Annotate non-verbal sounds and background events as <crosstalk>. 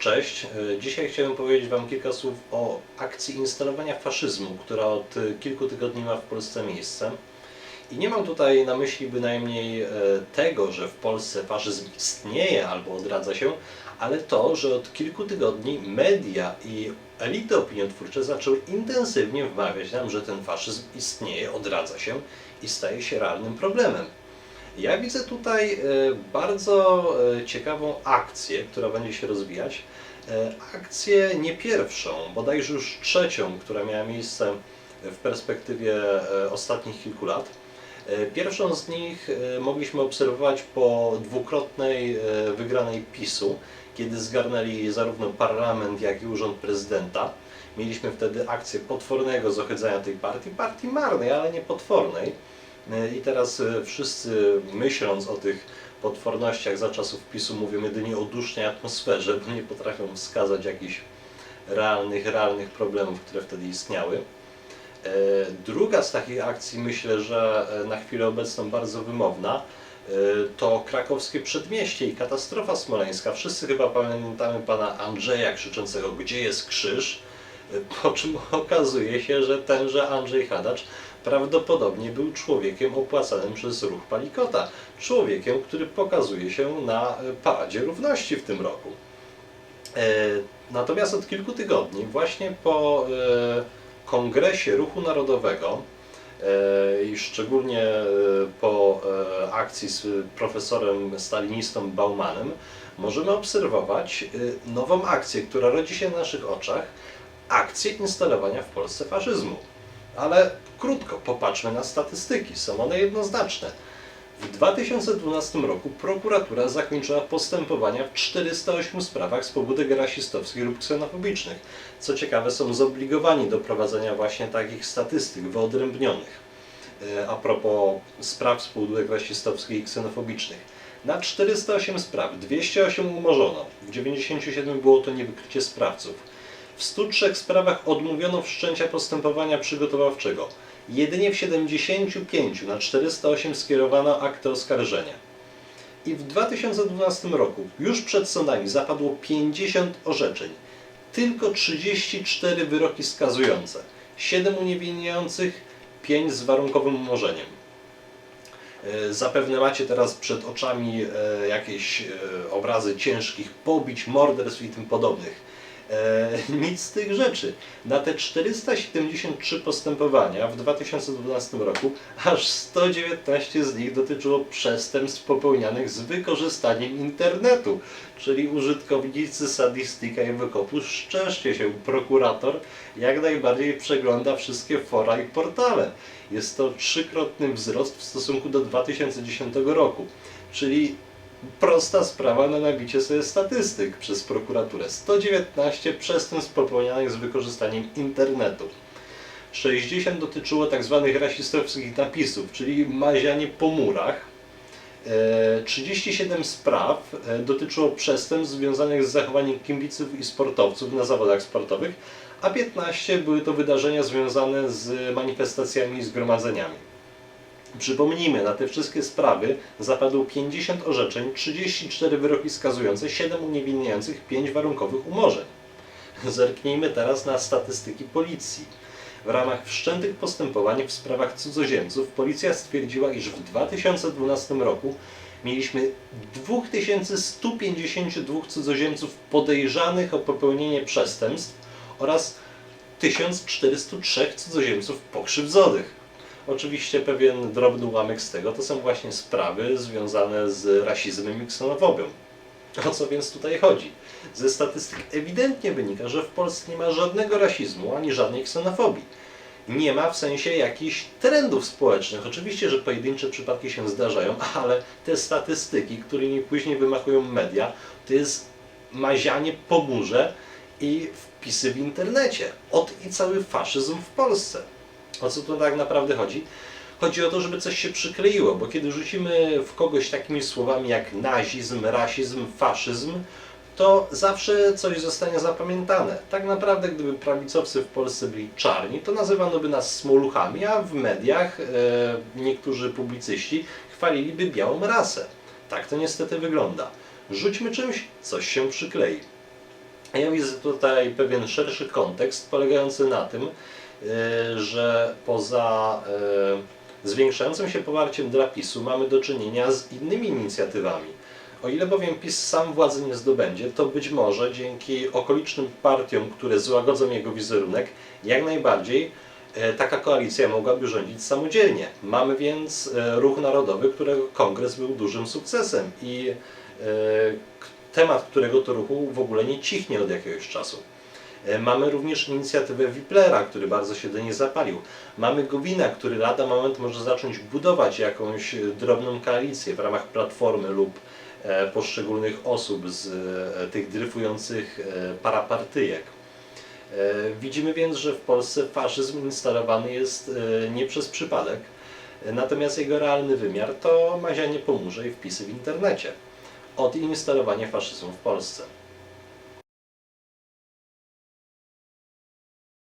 Cześć. E, Dzisiaj chciałem powiedzieć Wam kilka słów o akcji instalowania faszyzmu, która od e, kilku tygodni ma w Polsce miejsce. I nie mam tutaj na myśli bynajmniej e, tego, że w Polsce faszyzm istnieje albo odradza się, ale to, że od kilku tygodni media i elity opiniotwórcze zaczęły intensywnie wmawiać nam, że ten faszyzm istnieje, odradza się i staje się realnym problemem. Ja widzę tutaj e, bardzo e, ciekawą akcję, która będzie się rozwijać. E, Akcję nie pierwszą, bodajże już trzecią, która miała miejsce w perspektywie ostatnich kilku lat. Pierwszą z nich mogliśmy obserwować po dwukrotnej wygranej PiSu, kiedy zgarnęli zarówno parlament, jak i urząd prezydenta. Mieliśmy wtedy akcję potwornego zohydzania tej partii, partii marnej, ale nie potwornej. E, I teraz e, wszyscy myśląc o tych potwornościach za czasów PiSu mówią jedynie o dusznej atmosferze, bo nie potrafią wskazać jakichś realnych, realnych problemów, które wtedy istniały. E, Druga z takich akcji, myślę, że na chwilę obecną bardzo wymowna, to krakowskie przedmieście i katastrofa smoleńska. Wszyscy chyba pamiętamy pana Andrzeja krzyczącego, gdzie jest krzyż, po czym <laughs> okazuje się, że tenże Andrzej Hadacz prawdopodobnie był człowiekiem opłacanym przez ruch Palikota. Człowiekiem, który pokazuje się na e, Paradzie Równości w tym roku. E, Natomiast od kilku tygodni, właśnie po e, kongresie Ruchu Narodowego i szczególnie po akcji z profesorem stalinistą Baumanem, możemy obserwować nową akcję, która rodzi się na naszych oczach, akcję instalowania w Polsce faszyzmu. Ale krótko, popatrzmy na statystyki, są one jednoznaczne. W 2012 roku prokuratura zakończyła postępowania w 408 sprawach z pobudek rasistowskich lub ksenofobicznych. Co ciekawe, są zobligowani do prowadzenia właśnie takich statystyk wyodrębnionych. E, A propos spraw z pobudek rasistowskich i ksenofobicznych. Na 408 spraw 208 umorzono, w 97 było to niewykrycie sprawców. W 103 sprawach odmówiono wszczęcia postępowania przygotowawczego. Jedynie w 75 na 408 skierowano akty oskarżenia. I w 2012 roku, już przed sądami, zapadło 50 orzeczeń. Tylko 34 wyroki skazujące, 7 uniewinniających, 5 z warunkowym umorzeniem. E, Zapewne macie teraz przed oczami e, jakieś e, obrazy ciężkich pobić, morderstw i tym podobnych. E, nic z tych rzeczy. Na te 473 postępowania w 2012 roku aż 119 z nich dotyczyło przestępstw popełnianych z wykorzystaniem internetu. Czyli użytkownicy sadistyka i wykopu, szczęście się, prokurator jak najbardziej przegląda wszystkie fora i portale. Jest to trzykrotny wzrost w stosunku do 2010 roku. Czyli prosta sprawa na nabicie sobie statystyk przez prokuraturę. 119 przestępstw popełnianych z wykorzystaniem internetu. 60 dotyczyło tzw. rasistowskich napisów, czyli mazianie po murach. E, 37 spraw e, dotyczyło przestępstw związanych z zachowaniem kibiców i sportowców na zawodach sportowych, a 15 były to wydarzenia związane z manifestacjami i zgromadzeniami. Przypomnijmy, na te wszystkie sprawy zapadło 50 orzeczeń, 34 wyroki skazujące, 7 uniewinniających, 5 warunkowych umorzeń. Zerknijmy teraz na statystyki policji. W ramach wszczętych postępowań w sprawach cudzoziemców policja stwierdziła, iż w 2012 roku mieliśmy 2152 cudzoziemców podejrzanych o popełnienie przestępstw oraz 1403 cudzoziemców pokrzywdzonych. Oczywiście pewien drobny ułamek z tego to są właśnie sprawy związane z rasizmem i ksenofobią. O co więc tutaj chodzi? Ze statystyk ewidentnie wynika, że w Polsce nie ma żadnego rasizmu ani żadnej ksenofobii. Nie ma w sensie jakichś trendów społecznych. Oczywiście, że pojedyncze przypadki się zdarzają, <laughs> ale te statystyki, którymi później wymachują media, to jest mazianie po i wpisy w internecie. Od i cały faszyzm w Polsce. O co tu tak naprawdę chodzi? Chodzi o to, żeby coś się przykleiło, bo kiedy rzucimy w kogoś takimi słowami jak nazizm, rasizm, faszyzm, to zawsze coś zostanie zapamiętane. Tak naprawdę, gdyby prawicowcy w Polsce byli czarni, to nazywano by nas smoluchami, a w mediach e, niektórzy publicyści chwaliliby białą rasę. Tak to niestety wygląda. Rzućmy czymś, coś się przyklei. Ja widzę tutaj pewien szerszy kontekst polegający na tym, że poza e, zwiększającym się poparciem dla PiSu mamy do czynienia z innymi inicjatywami. O ile bowiem PiS sam władzy nie zdobędzie, to być może dzięki okolicznym partiom, które złagodzą jego wizerunek, jak najbardziej e, taka koalicja mogłaby rządzić samodzielnie. Mamy więc e, ruch narodowy, którego kongres był dużym sukcesem i e, temat którego to ruchu w ogóle nie cichnie od jakiegoś czasu. E, Mamy również inicjatywę Wiplera, który bardzo się do niej zapalił. Mamy Gowina, który lada moment może zacząć budować jakąś e, drobną koalicję w ramach platformy lub e, poszczególnych osób z tych dryfujących parapartyjek. Widzimy więc, że w Polsce faszyzm instalowany jest nie przez przypadek, natomiast jego realny wymiar to mazianie po murze i wpisy w internecie. Od instalowania faszyzmu w Polsce.